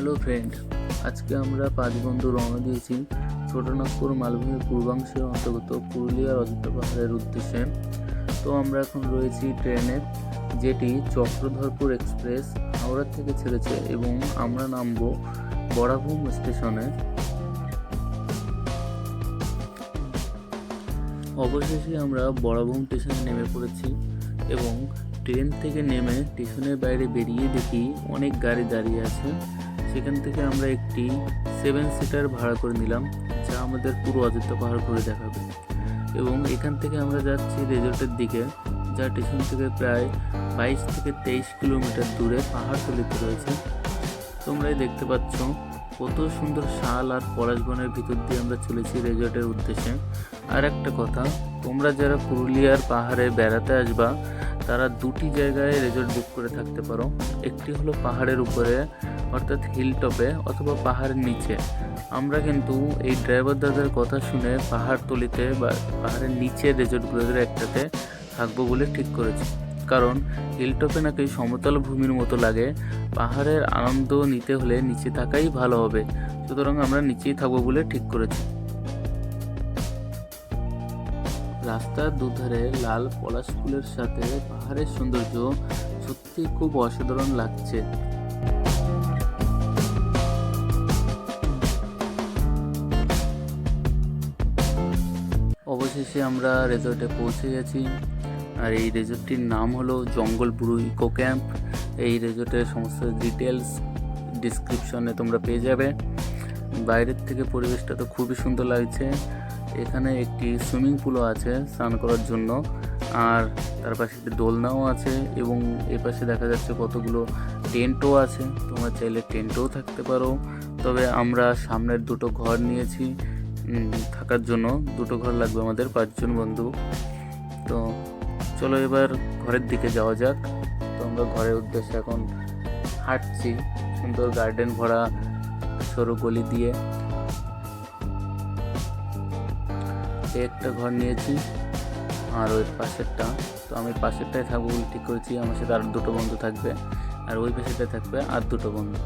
Hello friend আজকে আমরা পাঁচ বন্ধু রওনা দিয়েছি ছোটনাগপুর মালভূমির পূর্বাংশের অন্তর্গত পুরুলিয়ার অযোধ্যা পাহাড়ের উদ্দেশ্যে। তো আমরা এখন রয়েছি ট্রেনে, যেটি চক্রধরপুর এক্সপ্রেস হাওড়া থেকে ছেড়েছে এবং আমরা নামবো বরাভূম স্টেশনে। অবশেষে আমরা বরাভূম স্টেশনে নেমে পড়েছি এবং ট্রেন থেকে নেমে স্টেশনের বাইরে বেরিয়ে দেখি অনেক গাড়ি দাঁড়িয়ে আছে। সেখান থেকে আমরা একটি সেভেন সিটার ভাড়া করে নিলাম, যা আমাদের পুরো অযোধ্যা পাহাড় ঘুরে দেখাবে। এবং এখান থেকে আমরা যাচ্ছি রেজর্টের দিকে, যা স্টেশন থেকে প্রায় বাইশ থেকে তেইশ কিলোমিটার দূরে পাহাড় পাহাড়তলিতে রয়েছে। তোমরাই দেখতে পাচ্ছ কত সুন্দর শাল আর পলাশবনের ভিতর দিয়ে আমরা চলেছি রেজর্টের উদ্দেশ্যে। আর একটা কথা, তোমরা যারা পুরুলিয়ার পাহাড়ে বেড়াতে আসবা তারা দুটি জায়গায় রেজর্ট বুক করে থাকতে পারো। একটি হলো পাহাড়ের উপরে, অর্থাৎ হিল টপে অথবা পাহাড়ের নিচে। আমরা কিন্তু এই ড্রাইভার দাদার কথা শুনে পাহাড় তলিতে বা পাহাড়ের নিচে রেজর্টগুলোদের একটাতে থাকব বলে ঠিক করেছি। কারণ হিলটপে নাকি সমতল ভূমির মতো লাগে। পাহাড়ের আনন্দ নিতে হলে নিচে থাকাই ভালো হবে। সুতরাং আমরা নিচেই থাকব বলে ঠিক করেছি। রাস্তার দুধারে লাল পলাশ ফুলের সাথে পাহাড়ের সৌন্দর্য সত্যি খুব অসাধারণ লাগছে। অবশেষে আমরা রেজর্টে পৌঁছে গেছি। আর এই রেজর্টটির নাম হলো জঙ্গল বুড়ো ইকো ক্যাম্প। এই রেজর্টের সমস্ত ডিটেলস ডিসক্রিপশনে তোমরা পেয়ে যাবে। বাইরের থেকে পরিবেশটা তো খুবই সুন্দর লাগছে। এখানে একটি সুইমিং পুলও আছে স্নান করার জন্য। আর তার পাশে একটি দোলনাও আছে এবং এ পাশে দেখা যাচ্ছে কতগুলো টেন্টও আছে। তোমরা চাইলে টেন্টও থাকতে পারো। তবে আমরা সামনের দুটো ঘর নিয়েছি। থাকার জন্য দুটো ঘর লাগবে আমাদের পাঁচজন বন্ধু। তো চলো এবার ঘরের দিকে যাওয়া যাক। তো আমরা ঘরের উদ্দেশ্যে এখন হাঁটছি। সুন্দর গার্ডেন ভরা সরু গলি দিয়ে। একটা ঘর নিয়েছি, আর ওই পাশেরটা। তো আমি পাশেরটায় থাকব ঠিক করেছি, আমার সাথে আর দুটো বন্ধু থাকবে, আর ওই পাশেরটায় থাকবে আর দুটো বন্ধু।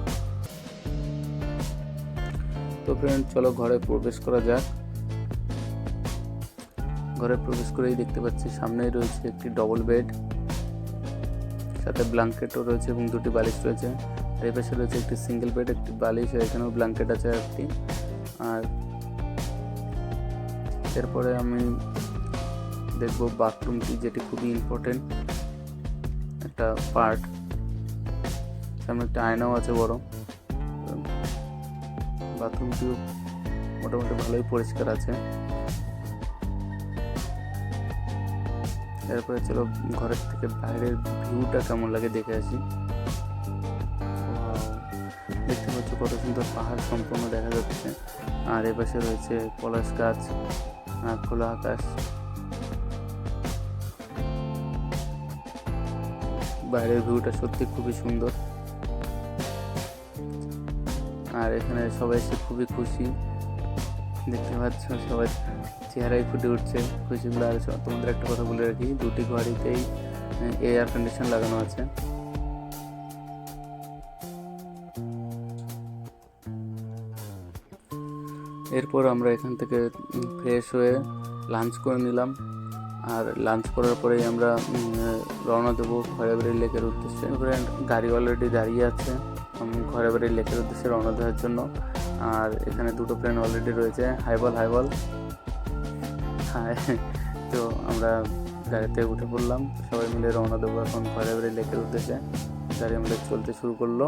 তো ফ্রেন্ড চলো ঘরে প্রবেশ করা যাক। ঘরে প্রবেশ করেই দেখতে পাচ্ছি সামনেই রয়েছে একটি ডবল বেড সাথে ব্ল্যাঙ্কেটও রয়েছে এবং দুটি বালিশ রয়েছে। আর এই পাশে রয়েছে একটি সিঙ্গেল বেড একটি বালিশ এখানেও ব্ল্যাঙ্কেট আছে একটি আর এরপরে আমি দেখব বাথরুমটি যেটি খুবই ইম্পর্টেন্ট একটা পার্ট সামনে একটা আয়নাও আছে বড়। বাথরুমটিও মোটামুটি ভালোই পরিষ্কার আছে। এরপরে চলো ঘরের থেকে বাইরের ভিউটা কেমন লাগে দেখে আসি। কত সুন্দর পাহাড় সম্পূর্ণ দেখা যাচ্ছে। আর এপাশে রয়েছে পলাশ গাছ, আর খোলা আকাশ। বাইরের ভিউটা সত্যি খুবই সুন্দর। আর এখানে সবাই এসে খুবই খুশি। দেখতে পাচ্ছ সবাই চেহারাই ফুটে উঠছে। খুশিগুলো আর তোমাদের একটা কথা বলে রাখি, দুটি ঘড়িতেই এয়ার কন্ডিশন লাগানো আছে। এরপর আমরা এখান থেকে ফ্রেশ হয়ে লাঞ্চ করে নিলাম। আর লাঞ্চ করার পরেই আমরা রওনা দেবো খয়রাবাড়ি লেকের উদ্দেশ্যে। এবারে গাড়ি অলরেডি দাঁড়িয়ে আছে। খয়রাবাড়ি লেকের উদ্দেশ্যে রওনা দেওয়ার জন্য। আর এখানে দুটো প্লেন অলরেডি রয়েছে। হাইবল হাইবল। হাই তো আমরা গাড়িতে উঠে পড়লাম। সবাই মিলে রওনা দেবো এখন খয়রাবাড়ি লেকের উদ্দেশ্যে। গাড়ি আমাদের চলতে শুরু করল।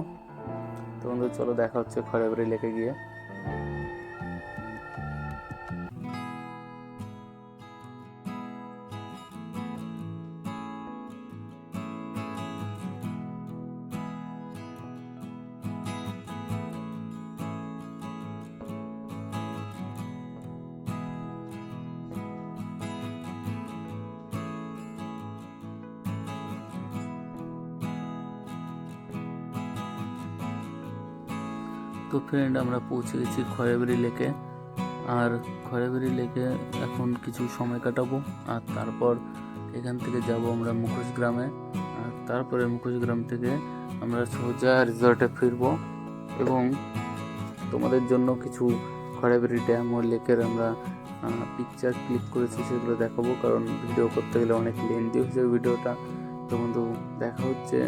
তো বন্ধু, চলো দেখা হচ্ছে খয়রাবাড়ি লেকে গিয়ে। তো ফ্রেন্ড আমরা পৌঁছে গেছি খয়রাবাড়ি লেকে। আর খয়রাবাড়ি লেকে এখন কিছু সময় কাটাবো। আর তারপর এখান থেকে যাব আমরা মুখোশ গ্রামে। আর তারপরে মুখোশ গ্রাম থেকে আমরা সোজা রিসর্টে ফিরবো। এবং তোমাদের জন্য কিছু খড়াবেড়ি ড্যাম ও লেকের আমরা পিকচার ক্লিক করেছি, সেগুলো দেখাবো। কারণ ভিডিও করতে গেলে অনেক লেন্দি হয়ে যাবে ভিডিওটা। তো বন্ধু, দেখা হচ্ছে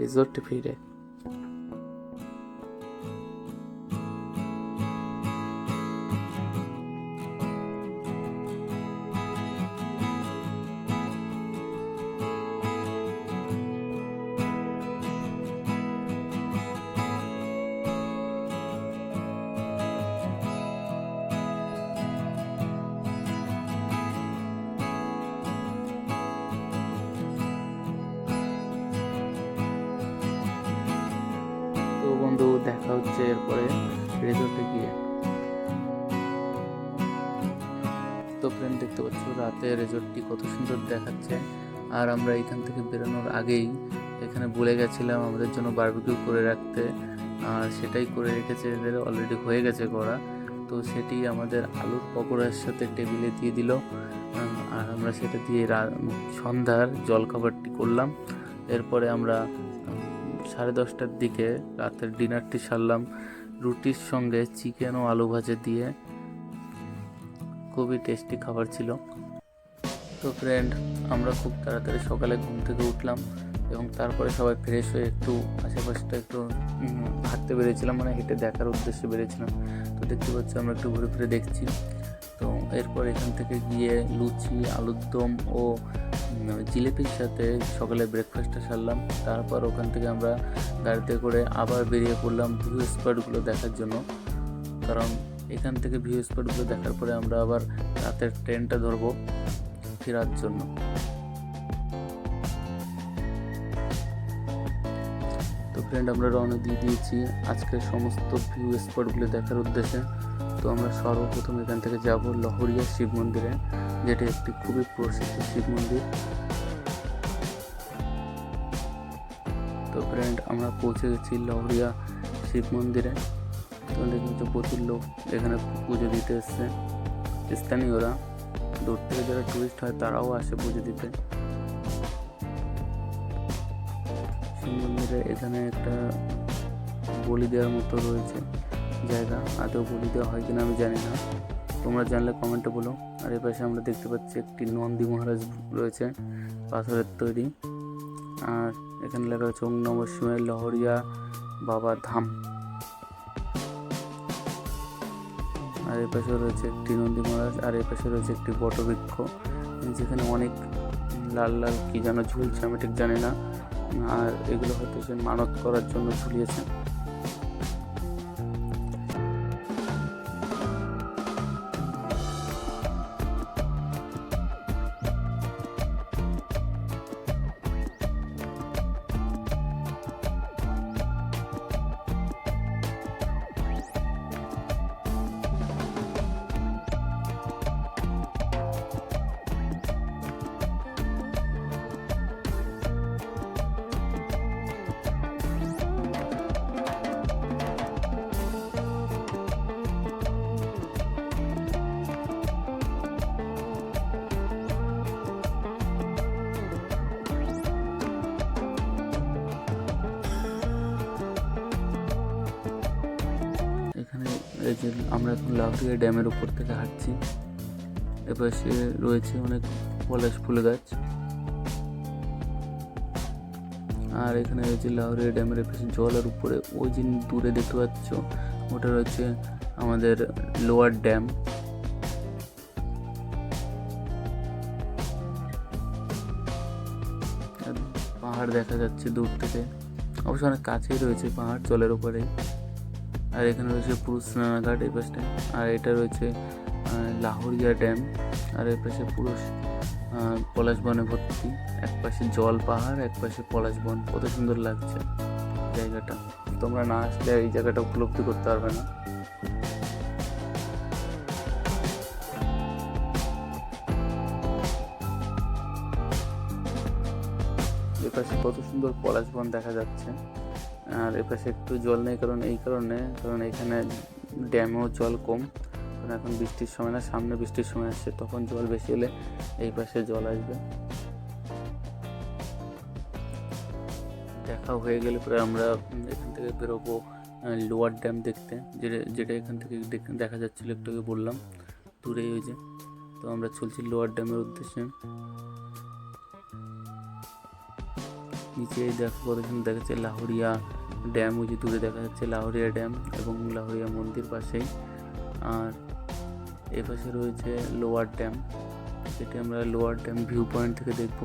রিসোর্টে ফিরে। ফ্রেন্ড দেখতে পাচ্ছ। রাতে রিসোর্টটি কত সুন্দর দেখাচ্ছে। আর আমরা এখান থেকে বেরোনোর আগেই এখানে বলে গেছিলাম আমাদের জন্য বারবিকিউ করে রাখতে। আর সেটাই করে রেখেছে এদের অলরেডি হয়ে গেছে করা। তো সেটি আমাদের আলুর পকোড়ার সাথে টেবিলে দিয়ে দিল। আর আমরা সেটা দিয়ে সন্ধ্যার জলখাবারটি করলাম। এরপরে আমরা সাড়ে দশটার দিকে রাতের ডিনারটি সারলাম। রুটির সঙ্গে চিকেন ও আলু ভাজা দিয়ে খুবই টেস্টি খাবার ছিল। তো ফ্রেন্ড আমরা খুব তাড়াতাড়ি সকালে ঘুম থেকে উঠলাম এবং তারপরে সবাই ফ্রেশ হয়ে একটু আশেপাশটা একটু হাঁটতে বেরিয়েছিলাম মানে হেঁটে দেখার উদ্দেশ্যে বেরিয়েছিলাম। তো দেখতে পাচ্ছি আমরা একটু ঘুরে ফিরে দেখছি। তো এরপর এখান থেকে গিয়ে লুচি, আলুর দম ও জিলিপির সাথে সকালে ব্রেকফাস্টটা সারলাম। তারপর ওখান থেকে আমরা গাড়িতে করে আবার বেরিয়ে পড়লাম ভিউ স্পটগুলো দেখার জন্য। কারণ এখান থেকে ভিউ স্পটগুলো দেখার পরে আমরা আবার রাতের ট্রেনটা ধরবো ফেরার জন্য। তো ফ্রেন্ড আমরা রওনা দিয়ে দিয়েছি আজকের সমস্ত ভিউ স্পটগুলো দেখার উদ্দেশ্যে। তো আমরা সর্বপ্রথম এখান থেকে যাব লহরিয়া শিব মন্দিরে, যেটি একটি খুবই প্রসিদ্ধ শিব মন্দির। তো ফ্রেন্ড আমরা পৌঁছে গেছি লহরিয়া শিব মন্দিরে। তো দেখছি প্রচুর লোক এখানে পুজো দিতে এসছে। স্থানীয়রা, দূর থেকে যারা টুরিস্ট হয় তারাও আসে পুজো দিতে। শিব মন্দিরে এখানে একটা বলি দেওয়ার মতো রয়েছে জায়গা। আদৌ বলি দেওয়া হয় কিনা আমি জানি না। তোমরা জানলে কমেন্টে বলো। আর এ পাশে আমরা দেখতে পাচ্ছি একটি নন্দী মহারাজ রয়েছে, পাথরের তৈরি। আর এখানে লেখা রয়েছে, ওং নম লহরিয়া বাবা ধাম। আর এ পাশে রয়েছে একটি নন্দী মহারাজ, আর এ পাশে রয়েছে একটি বটবৃক্ষ। যেখানে অনেক লাল লাল কী যেন ঝুলছে, আমি ঠিক জানি না। আর এগুলো হয়তো সে মানত করার জন্য ঝুলিয়েছে যে আমরা এখন লাউডিয়া ড্যামের উপর থেকে হাঁটছি। এপাশে রয়েছে অনেক পলাশ ফুল গাছ। আর এখানে রয়েছে লাউরিয়া ড্যামের এপাশে জলের উপরে। ওই যে দূরে দেখতে পাচ্ছ, ওটা রয়েছে আমাদের লোয়ার ড্যাম। পাহাড় দেখা যাচ্ছে দূর থেকে। অবশ্য অনেক কাছেই রয়েছে পাহাড়, জলের উপরে আর এখানে রয়েছে পুরুষ স্নানাঘাট এই পাশটায় আর এটা রয়েছে লাহোরিয়া ড্যাম, আর এর পাশে পুরুষ পলাশ বনে ভর্তি। এক পাশে জল পাহাড়, এক পাশে পলাশ বন। কত সুন্দর লাগছে জায়গাটা। তোমরা না আসলে এই জায়গাটা উপলব্ধি করতে পারবে না। এপাশে কত সুন্দর পলাশ বন দেখা যাচ্ছে। আর এপাশে একটু জল নেই কারণ এই কারণে, কারণ এখানে ড্যামেও জল কম। কারণ এখন বৃষ্টির সময় না, সামনে বৃষ্টির সময় আসছে, তখন জল বেশি এলে এই পাশে জল আসবে। দেখা হয়ে গেলে পরে আমরা এখান থেকে বেরোবো লোয়ার ড্যাম দেখতে, যেটা যেটা এখান থেকে দেখ- যাচ্ছিল একটু বললাম দূরে ওই যে। তো আমরা চলছি লোয়ার ড্যামের উদ্দেশ্যে। নিচে দেখো কতক্ষণ লাহোরিয়া ড্যাম ওই যে দূরে দেখা যাচ্ছে, লাহোরিয়া ড্যাম এবং লাহোরিয়া মন্দির পাশেই। আর এ পাশে রয়েছে লোয়ার ড্যাম, যেটি আমরা লোয়ার ড্যাম ভিউ পয়েন্ট থেকে দেখব।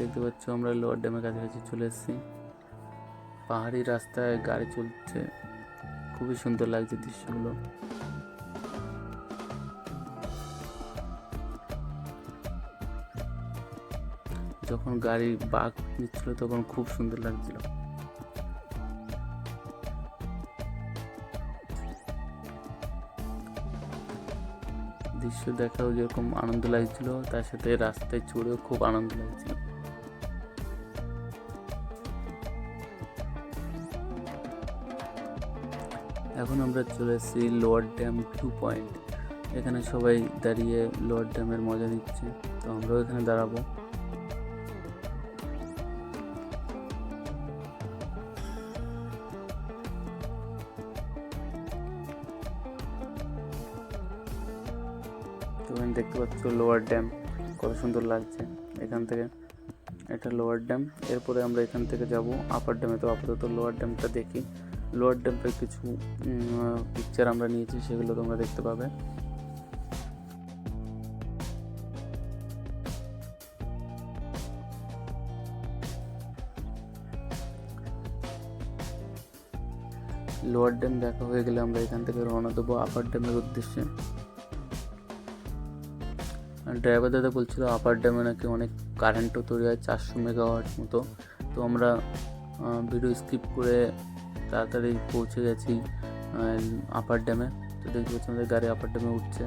দেখতে পাচ্ছ আমরা লোয়ার ড্যামের কাছাকাছি চলে এসেছি। পাহাড়ি রাস্তায় গাড়ি চলছে, খুবই সুন্দর লাগছে দৃশ্যগুলো। যখন গাড়ি বাঘ নিচ্ছিল তখন খুব সুন্দর লাগছিল। দৃশ্য দেখাও যেরকম আনন্দ লাগছিল, তার সাথে রাস্তায় চড়েও খুব আনন্দ লাগছিল। এখন আমরা চলে এসেছি লোয়ার ড্যাম ভিউ পয়েন্ট। এখানে সবাই দাঁড়িয়ে লোয়ার ড্যামের মজা নিচ্ছে। তো আমরাও এখানে দাঁড়াবো। এখানে লোয়ার ড্যাম কত সুন্দর লাগছে এখান থেকে। এটা লোয়ার ড্যাম এরপরে আমরা এখান থেকে যাব আপার ড্যামে তো আপাতত লোয়ার ড্যামটা দেখি। লোয়ার ড্যামটার কিছু পিকচার আমরা নিয়েছি, সেগুলো তোমরা দেখতে পাবে। লোয়ার ড্যাম দেখা হয়ে গেলে আমরা এখান থেকে রওনা দেবো আপার ড্যামের উদ্দেশ্যে। ড্রাইভার দাদা বলছিল আপার ড্যামে নাকি অনেক কারেন্টও তৈরি হয়, চারশো মেগাওয়াট মতো। তো আমরা ভিডিও স্কিপ করে তাড়াতাড়ি পৌঁছে গেছি আপার ড্যামে তো দেখতে পাচ্ছি আমাদের গাড়ি আপার ড্যামে উঠছে।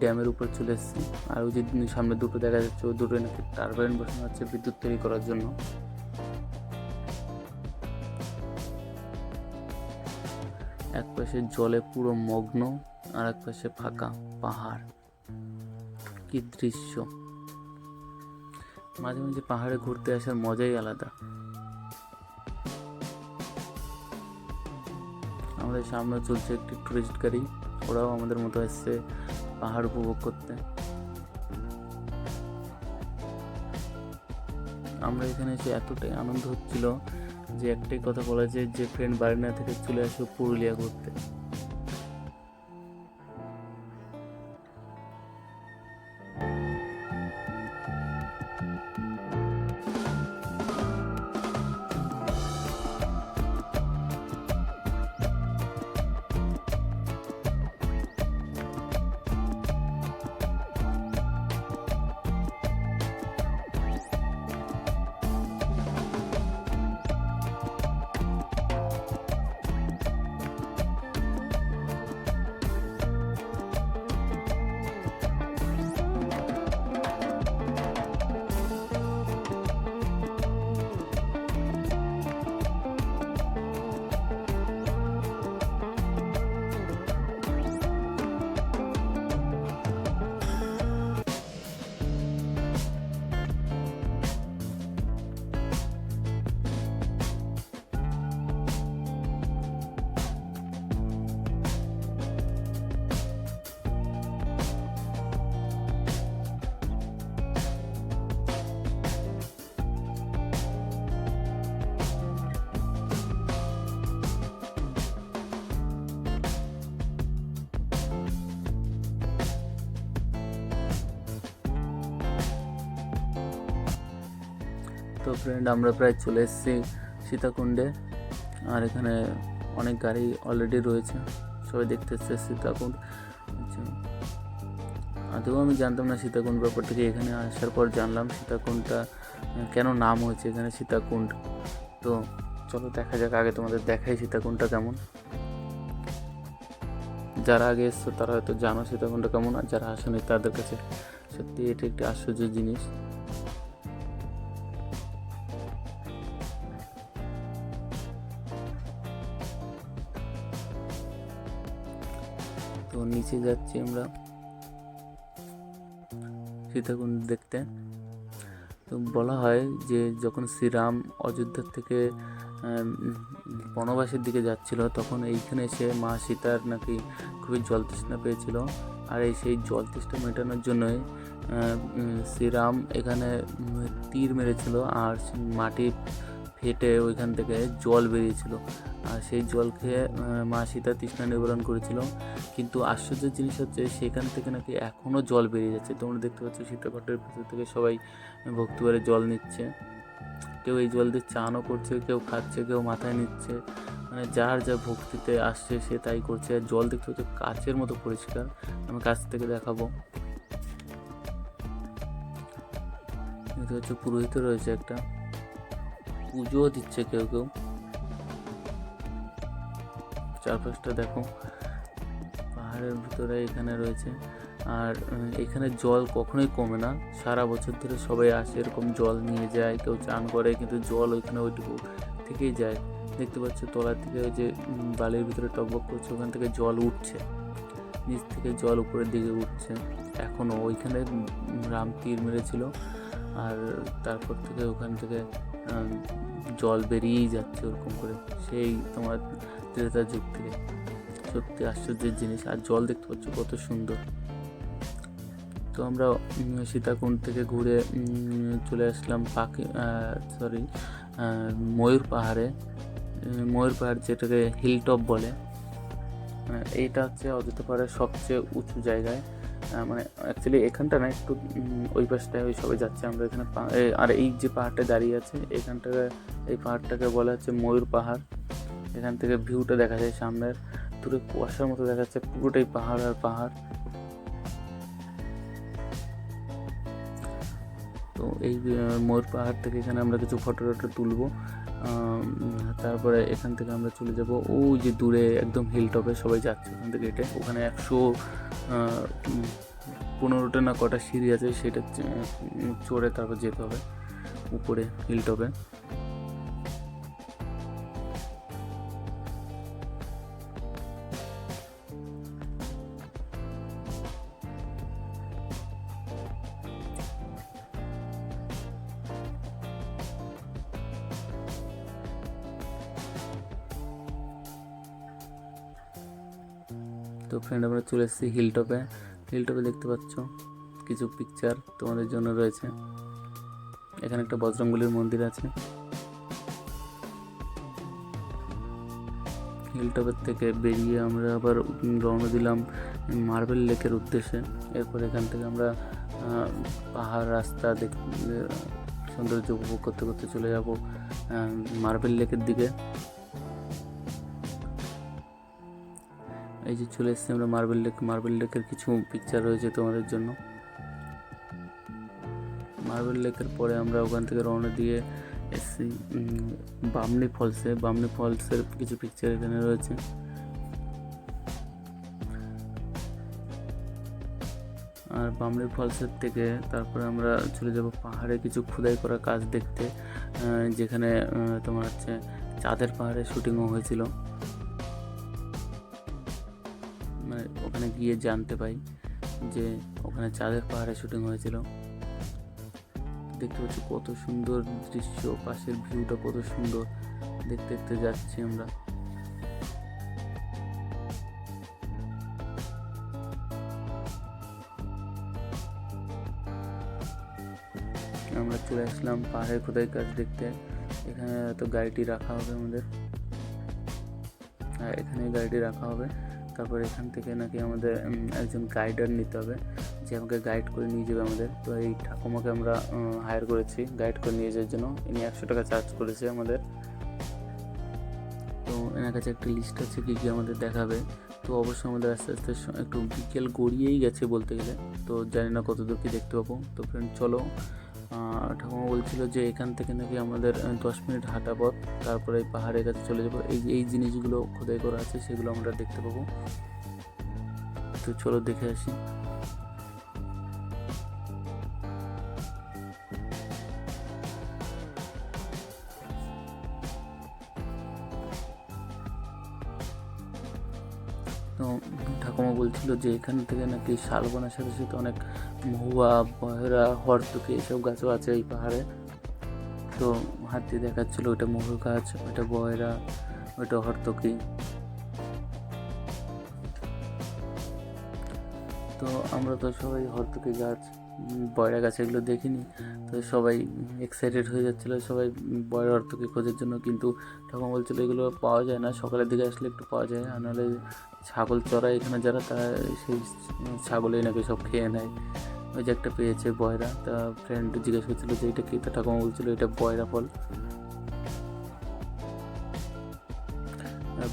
ড্যামের উপর চলে এসেছি। আর ওই যে সামনে দুটো দেখা যাচ্ছে, ওই দুটো নাকি টারবাইন বসানো হচ্ছে বিদ্যুৎ তৈরি করার জন্য। এক পাশে জলে পুরো মগ্ন, আর এক পাশে ফাঁকা পাহাড়। কি দৃশ্য। মাঝে মাঝে পাহাড়ে ঘুরতে আসার মজাই আলাদা। আমাদের সামনে চলছে একটি টুরিস্ট গাড়ি। ওরাও আমাদের মতো এসছে। পাহাড় উপভোগ করতে। আমরা এখানে এসে এতটাই আনন্দ হচ্ছিল যে একটাই কথা বলা যায় যে ফ্রেন্ড বারিনা থেকে চলে আসো পুরুলিয়া ঘুরতে। ফ্রেন্ড আমরা প্রায় চলে এসেছি সীতাকুণ্ডে। আর এখানে অনেক গাড়ি অলরেডি রয়েছে। সবাই দেখতে এসছে সীতাকুণ্ড। আচ্ছা। আদৌ আমি জানতাম না সীতাকুণ্ড ব্যাপার থেকে এখানে আসার পর জানলাম সীতাকুণ্ডটা কেন নাম হয়েছে এখানে সীতাকুণ্ড। তো চলো দেখা যাক, আগে তোমাদের দেখাই সীতাকুণ্ডটা কেমন। যারা আগে এসছো তারা হয়তো জানো সীতাকুণ্ডটা কেমন, আর যারা আসেনি তাদের কাছে সত্যি এটা একটি আশ্চর্য জিনিস। নিচে যাচ্ছি আমরা। সীতাকুণ্ড দেখতে। তো বলা হয় যে যখন শ্রীরাম অযোধ্যার থেকে বনবাসের দিকে যাচ্ছিল, তখন এইখানে এসে মা সীতার নাকি খুবই জল তৃষ্ণা পেয়েছিল। আর এই সেই জল তৃষ্ণা মেটানোর জন্যই শ্রীরাম এখানে তীর মেরেছিল। আর সেই মাটি ফেটে ওইখান থেকে জল বেরিয়েছিল। আর সেই জল খেয়ে মা সীতা তৃষ্ণা নিবারণ করেছিল। কিন্তু আশ্চর্যের জিনিস হচ্ছে, সেখান থেকে নাকি এখনও জল বেরিয়ে যাচ্ছে। তোমরা দেখতে পাচ্ছ সীতাকটের ভিতর থেকে সবাই ভক্তিবারে জল নিচ্ছে। কেউ এই জল দিয়ে চানও করছে, কেউ খাচ্ছে, কেউ মাথায় নিচ্ছে। মানে যার যা ভক্তিতে আসছে, সে তাই করছে। আর জল দেখতে হচ্ছে কাচের মতো পরিষ্কার। আমি কাছ থেকে দেখাবো। এটা হচ্ছে পুরোহিত রয়েছে একটা। পুজোও দিচ্ছে কেউ কেউ। চারপাশটা দেখো, পাহাড়ের ভিতরে এখানে রয়েছে। আর এখানে জল কখনোই কমে না। সারা বছর ধরে সবাই আসে, এরকম জল নিয়ে যায়, কেউ চান করে, কিন্তু জল ওইখানে ওইটুকু থেকেই যায়। দেখতে পাচ্ছ তলার থেকে ওই যে বালির ভিতরে টকবক করছে, ওখান থেকে জল উঠছে। নিচ থেকে জল উপরের দিকে উঠছে। এখনও ওইখানে রাম তীর মেরেছিল। আর তারপর থেকে ওখান থেকে জল বেরিয়েই যাচ্ছে ওরকম করে। সেই তোমার ত্রেতা যুগ থেকে সত্যি আশ্চর্যের জিনিস। আর জল দেখতে পাচ্ছ কত সুন্দর। তো আমরা সীতাকুণ্ড থেকে ঘুরে চলে আসলাম পাখি সরি ময়ূর পাহাড়ে। ময়ূর পাহাড় যেটাকে হিলটপ বলে। আহ, এইটা হচ্ছে অযোধ্যা পাহাড়ের সবচেয়ে উঁচু জায়গায়। মানে অ্যাকচুয়ালি এখানটা না একটু ওই পাশটায় ওই সবাই যাচ্ছে আমরা এখানে আর এই যে পাহাড়টা দাঁড়িয়ে আছে এখানটাকে এই পাহাড়টাকে বলা হচ্ছে ময়ূর পাহাড়। এখান থেকে ভিউটা দেখা যায় সামনের। দূরে কুয়াশার মতো দেখা যাচ্ছে পুরোটাই পাহাড় আর পাহাড়। তো এই ময়ূর পাহাড় থেকে এখানে আমরা কিছু ফটো টটো তুলবো। তারপরে এখান থেকে আমরা চলে যাব। ওই যে দূরে একদম হিল টপে সবাই যাচ্ছে ওখান থেকে হেঁটে। ওখানে একশো পনেরোটা না কটা সিঁড়ি আছে সেটা চড়ে তারপর যেতে হবে উপরে হিল টপে চলে এসেছি হিল টপে হিল টপে দেখতে পাচ্ছ কিছু পিকচার তোমাদের জন্য রয়েছে। এখানে একটা বজরঙ্গলির মন্দির আছে। হিল টপের থেকে বেরিয়ে আমরা আবার রওনা দিলাম মার্বেল লেকের উদ্দেশ্যে। এরপর এখান থেকে আমরা পাহাড় রাস্তা দেখ সৌন্দর্য উপভোগ করতে করতে চলে যাব মার্বেল লেকের দিকে। এই যে চলে এসেছি আমরা মার্বেল লেক মার্বেল লেকের কিছু পিকচার রয়েছে তোমাদের জন্য। মার্বেল লেকের পরে আমরা ওখান থেকে রওনা দিয়ে এসেছি বামনি ফলসে বামনি ফলসের কিছু পিকচার এখানে রয়েছে। আর বামনি ফলসের থেকে তারপরে আমরা চলে যাব পাহাড়ে কিছু খোদাই করা কাজ দেখতে যেখানে তোমার হচ্ছে চাঁদের পাহাড়ে শুটিংও হয়েছিল। গিয়ে জানতে পাই যে ওখানে চাঁদের পাহাড়ে শুটিং হয়েছিল। দেখতে পাচ্ছি কত সুন্দর দৃশ্য, পাশের ভিউটা কত সুন্দর। দেখতে দেখতে যাচ্ছি আমরা। আমরা চলে আসলাম পাহাড়ের খোদাই কাজ দেখতে। এখানে তো গাড়িটি রাখা হবে আমাদের। আর এখানে গাড়িটি রাখা হবে। তারপর এখান থেকে নাকি আমাদের একজন গাইডার নিতে হবে। যে আমাকে গাইড করে নিয়ে যাবে আমাদের। তো এই ঠাকুমাকে আমরা হায়ার করেছি গাইড করে নিয়ে যাওয়ার জন্য। ইনি একশো টাকা চার্জ করেছে আমাদের। তো এনার কাছে একটা লিস্ট আছে কী কী আমাদের দেখাবে। তো অবশ্যই আমাদের আস্তে আস্তে একটু বিকেল গড়িয়েই গেছে বলতে গেলে। তো জানি না কতদূর কি দেখতে পাবো। তো ফ্রেন্ড চলো ঠাকুমা বলছিল যে এখান থেকে নাকি আমাদের দশ মিনিট হাঁটা পথ, তারপরে এই পাহাড়ের কাছে চলে যাব। এই এই জিনিসগুলো খোদাই করা আছে, সেগুলো আমরা দেখতে পাবো। তো চলো দেখে আসি। তো ঠাকুমা বলছিল যে এখান থেকে নাকি শালবনের সাথে সাথে অনেক মহুয়া বয়রা হরতুকি এসব গাছও আছে এই পাহাড়ে। তো হাত দিয়ে দেখাচ্ছিল ওটা মহুর গাছ, ওটা বয়রা ওটা হরতুকি তো আমরা তো সবাই হরতুকি গাছ বয়রা গাছ এগুলো দেখিনি। তো সবাই এক্সাইটেড হয়ে যাচ্ছিল, সবাই বয়রা হরতুকি খোঁজার জন্য। কিন্তু ঠাকুমা বলছিল, এগুলো পাওয়া যায় না, সকালের দিকে আসলে একটু পাওয়া যায় আর নাহলে ছাগল চড়ায় এখানে যারা, তারা সেই ছাগলেই নাকি সব খেয়ে নেয়। ওই যে একটা পেয়েছে বয়রা, তা ফ্রেন্ড জিজ্ঞেস করছিল যে এটা কি? তা ঠাকুমা বলছিল এটা বয়রা ফল।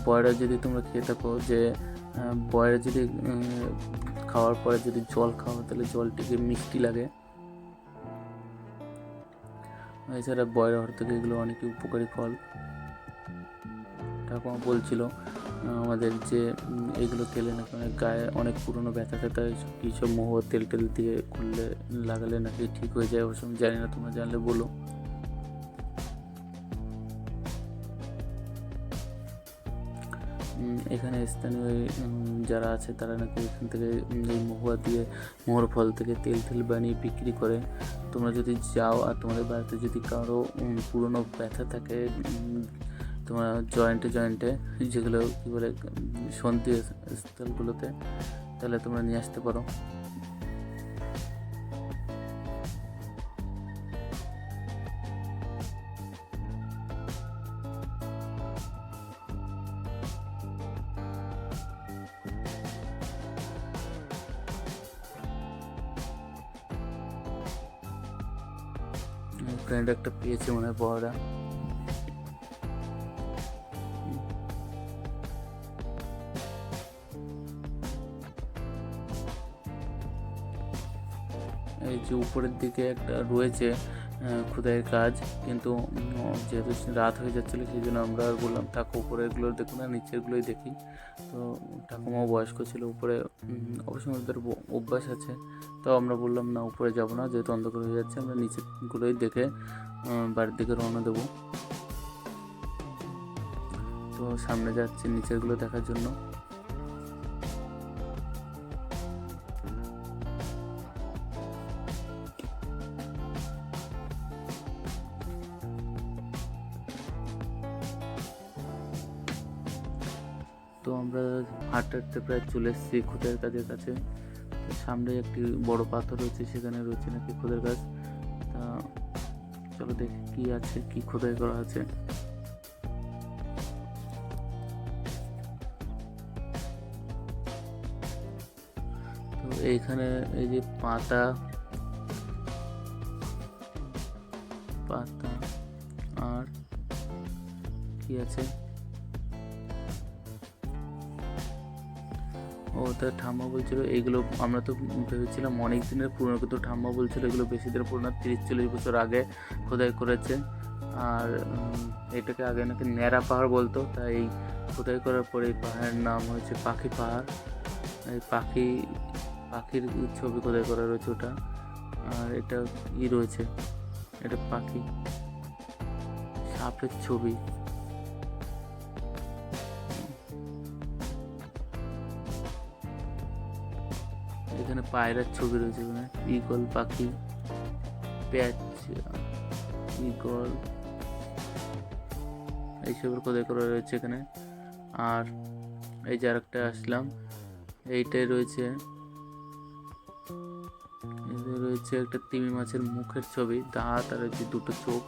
বয়রা যদি তোমরা খেয়ে থাকো যে বয়রা যদি খাওয়ার পরে যদি জল খাও, তাহলে জলটিকে মিষ্টি লাগে। এছাড়া বয়রা হর থেকে এগুলো অনেক উপকারী ফল। ঠাকুমা বলছিল আমাদের যে এগুলো তেলে নাকি অনেক গায়ে অনেক পুরনো ব্যথা ট্যাথা এইসব কী সব মোহ তেল টেল দিয়ে করলে লাগালে নাকি ঠিক হয়ে যায় আমি জানি না, তোমরা জানলে বলো। এখানে স্থানীয় যারা আছে তারা নাকি এখান থেকে এই মহুয়া দিয়ে মোহর ফল থেকে তেল তেল বানিয়ে বিক্রি করে। তোমরা যদি যাও আর তোমাদের বাড়িতে যদি কারও পুরনো ব্যথা থাকে তোমার জয়েন্টে জয়েন্টে যেগুলো কী বলে, সন্ধি স্থলগুলোতে, তাহলে তোমরা নিয়ে আসতে পারো। ফ্রেন্ড একটা পেয়েছে মনে হয় বড়রা। এই যে উপরের দিকে একটা রয়েছে খোদাইয়ের কাজ। কিন্তু যেহেতু রাত হয়ে যাচ্ছিল, সেই জন্য আমরা আর বললাম, থাকো, উপরেরগুলো দেখুন না, নিচেরগুলোই দেখি। তো ঠাকুমাও বয়স্ক ছিল, উপরে অবশ্য আমাদের অভ্যাস আছে। তো আমরা বললাম, না, উপরে যাব না, যেহেতু অন্ধকার হয়ে যাচ্ছে, আমরা নিচেরগুলোই দেখে বাড়ির দিকে রওনা দেবো। তো সামনে যাচ্ছি নিচেরগুলো দেখার জন্য। হাঁটতে প্রায় চলে এসেছি খুদের কাজের কাছে। সামনে একটি বড় পাথর রয়েছে, সেখানে রয়েছে নাকি খুদের গাছ তা চলো দেখি কি আছে, কি খোদাই করা আছে। তো এইখানে এই যে পাতা পাতা, আর কি আছে? তা ঠাম্মা বলছিল এইগুলো আমরা তো ভেবেছিলাম অনেক দিনের পুরনো, কিন্তু ঠাম্মা বলছিল এগুলো বেশি দিনের পুরনো তিরিশ, চল্লিশ বছর আগে খোদাই করেছে। আর এটাকে আগে নাকি ন্যাড়া পাহাড় বলতো, তাই এই খোদাই করার পরে এই পাহাড়ের নাম হয়েছে পাখি পাহাড়। এই পাখি, পাখির ছবি খোদাই করা রয়েছে ওটা। আর এটা ই রয়েছে, এটা পাখি। সাপের ছবি। এখানে পায়রার ছবি রয়েছে এখানে। ইগল পাখি, প্যাচ ইগল এইসবের খোদাই করা রয়েছে এখানে। আর এই যে আরেকটা আসলাম, এইটাই রয়েছে রয়েছে একটা তিমি মাছের মুখের ছবি, দাঁত আর হচ্ছে দুটো চোখ।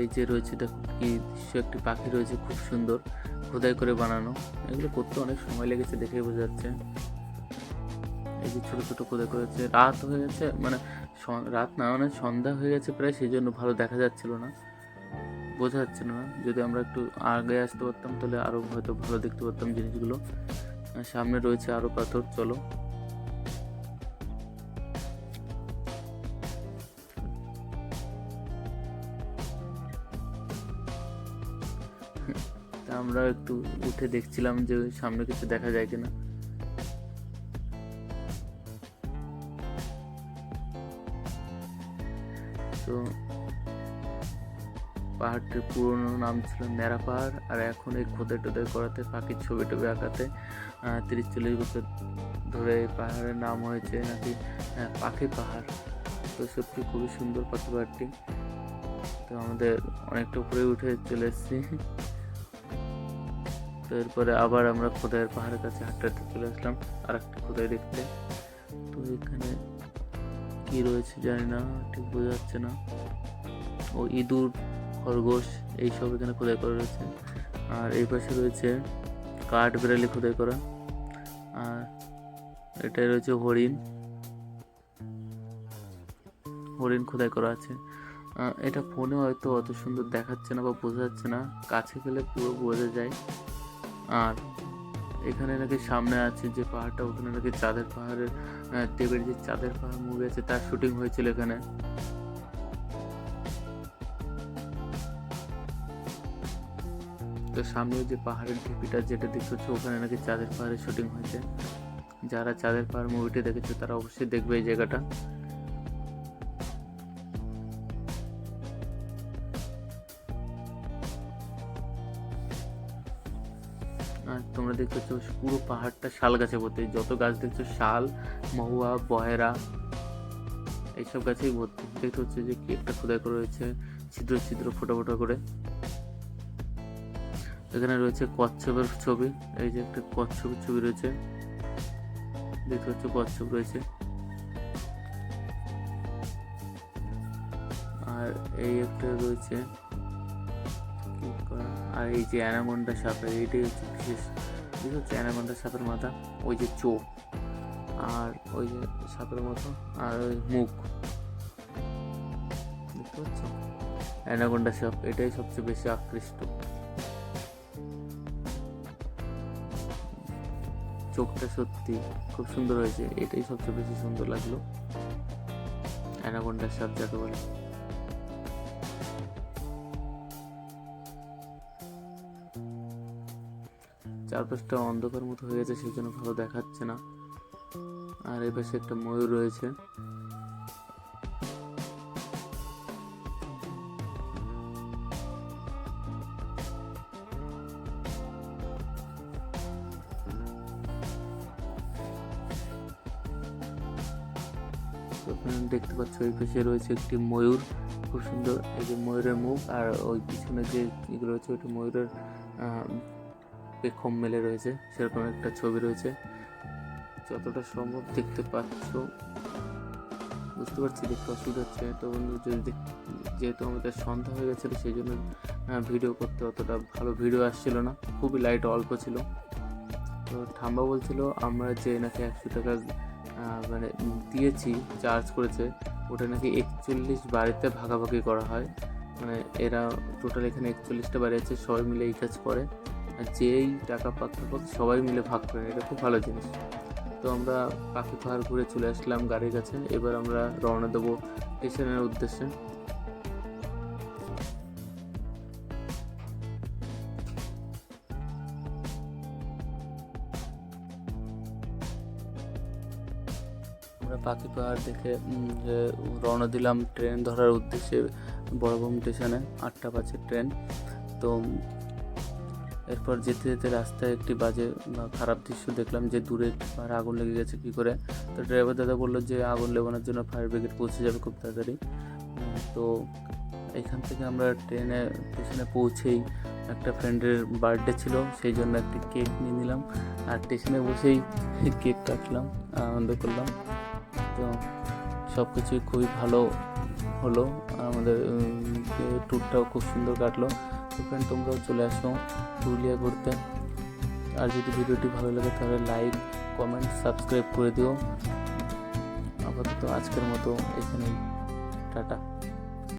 এই যে রয়েছে দেখো কি দৃশ্য একটি পাখি রয়েছে খুব সুন্দর, খোদাই করে বানানো। এগুলো করতে অনেক সময় লেগেছে দেখে বোঝা যাচ্ছে। এই যে ছোটো ছোটো খোদাই করেছে। রাত হয়ে গেছে মানে রাত না মানে সন্ধ্যা হয়ে গেছে প্রায়, সেই জন্য ভালো দেখা যাচ্ছিল না। বোঝা যাচ্ছে না। যদি আমরা একটু আগে আসতে পারতাম, তাহলে আরও হয়তো ভালো দেখতে পারতাম জিনিসগুলো। সামনে রয়েছে আরও পাথর, চলো। আমরা একটু উঠে দেখছিলাম যে সামনে কিছু দেখা যায় কিনা। তো পাহাড়টির পুরনো নাম ছিল ন্যাড়া পাহাড়, আর এখন এই খোদাই টোদাই করাতে, পাখির ছবি টবি আঁকাতে তিরিশ চল্লিশ বছর ধরে এই পাহাড়ের নাম হয়েছে নাকি পাখি পাহাড়। তো সত্যি খুবই সুন্দর পাখি পাহাড়টি। তো আমাদের অনেকটা উপরে উঠে চলে এসেছি। তো এরপরে আবার আমরা খোদাইয়ের পাহাড়ের কাছে হাঁটতে চলে আসলাম আর একটা খোদাই দেখতে। তো এখানে কি রয়েছে জানি না, ঠিক বোঝা যাচ্ছে না। ও ইঁদুর, খরগোশ, এইসব এখানে খোদাই করা রয়েছে। আর এই পাশে রয়েছে কাঠ বিড়ালি খোদাই করা। আর এটাই রয়েছে হরিণ। হরিণ খোদাই করা আছে। এটা ফোনে হয়তো অত সুন্দর দেখাচ্ছে না বা বোঝা যাচ্ছে না। কাছে গেলে পুরো বোঝা যায়। আর এখানে নাকি সামনে আছে যে পাহাড়টা, ওখানে নাকি চাঁদের পাহাড়ের দেবের যে চাঁদের পাহাড় মুভি আছে, তার শুটিং হয়েছিল এখানে। তো সামনে যে পাহাড়ের ঢিপিটা যেটা দেখতে হচ্ছে ওখানে নাকি চাঁদের পাহাড়ের শুটিং হয়েছে। যারা চাঁদের পাহাড় মুভিটি দেখেছে, তারা অবশ্যই দেখবে এই জায়গাটা। দেখতে পাচ্ছ পুরো পাহাড়টা শাল গাছে ভর্তি যত গাছ দেখছ, শাল, মহুয়া, বহেরা, এইসব গাছেই ভর্তি। দেখতে হচ্ছে যে কি একটা খোদাই করে রয়েছে, ছিদ্র ছিদ্র, ফোটা ফোটা করে। এখানে রয়েছে কচ্ছপের ছবি, এই যে একটা কচ্ছপের ছবি রয়েছে। দেখতে হচ্ছে কচ্ছপ রয়েছে। আর এই একটা রয়েছে আর এই যে অ্যানামন্ডা সাপের, এইটাই হচ্ছে বিশেষ বিশেষ হচ্ছে অ্যানামন্ডা সাপের মাথা, ওই যে চোখ, আর ওই যে সাপের মতো আর ওই মুখ। দেখতে পাচ্ছ? অ্যানাকোন্ডা সাপ, এটাই সবচেয়ে বেশি আকৃষ্ট। চোখটা সত্যি খুব সুন্দর হয়েছে, এটাই সবচেয়ে বেশি সুন্দর লাগল। অ্যানাকোন্ডা সাপ যাকে বলে। চারপাশটা অন্ধকার মতো হয়ে গেছে সেই জন্য ভালো দেখাচ্ছে না। আর এই পাশে একটা ময়ূর রয়েছে। দেখতে পাচ্ছ ওই পাশে রয়েছে একটি ময়ূর, খুব সুন্দর। এই যে ময়ূরের মুখ, আর ওই পিছনে যে রয়েছে, ওইটা ময়ূরের পেখম মেলে রয়েছে, সেরকম একটা ছবি রয়েছে। যতটা সম্ভব দেখতে পাচ্ছ। বুঝতে পারছি দেখতে অসুবিধা হচ্ছে। তো বন্ধু, যদি যেহেতু আমাদের সন্ধ্যা হয়ে গেছিল, সেই জন্য ভিডিও করতে অতটা ভালো ভিডিও আসছিল না। খুবই লাইট অল্প ছিল। তো ঠাম্বা বলছিল, আমরা যে নাকি একশো টাকা মানে দিয়েছি চার্জ করেছে, ওটা নাকি একচল্লিশ বাড়িতে ভাগাভাগি করা হয়। মানে এরা টোটাল এখানে একচল্লিশটা বাড়ি আছে সবাই মিলে এই কাজ করে। যেই টাকা পাত্র সবাই মিলে ভাগ করে এটা খুব ভালো জিনিস। তো আমরা পাখি পাহাড় ঘুরে চলে আসলাম গাড়ির কাছে, এবার আমরা রওনা দেবো স্টেশনের উদ্দেশ্যে। আমরা পাখি পাহাড় দেখে রওনা দিলাম ট্রেন ধরার উদ্দেশ্যে বড়ভূম স্টেশনে, আটটা বাজে ট্রেন। তো এরপর যেতে যেতে রাস্তায় একটি বাজে বা খারাপ দৃশ্য দেখলাম যে দূরে পাহাড়ে আগুন লেগে গেছে, কী করে? তো ড্রাইভার দাদা বলল যে আগুন লেবানোর জন্য ফায়ার ব্রিগেড পৌঁছে যাবে খুব তাড়াতাড়ি। তো এখান থেকে আমরা ট্রেনে, স্টেশনে পৌঁছেই একটা ফ্রেন্ডের বার্থডে ছিল, সেই জন্য একটি কেক নিয়ে নিলাম আর স্টেশনে বসেই কেক কাটলাম, আনন্দ করলাম। তো সব কিছুই খুবই ভালো হলো আর আমাদের ট্যুরটাও খুব সুন্দর কাটলো। তো তোমরাও চলে আসো পুরুলিয়া ঘুরতে। আর যদি ভিডিওটি ভালো লাগে, তাহলে লাইক কমেন্ট সাবস্ক্রাইব করে দিও। আপাতত আজকের মতো এখানেই। টাটা।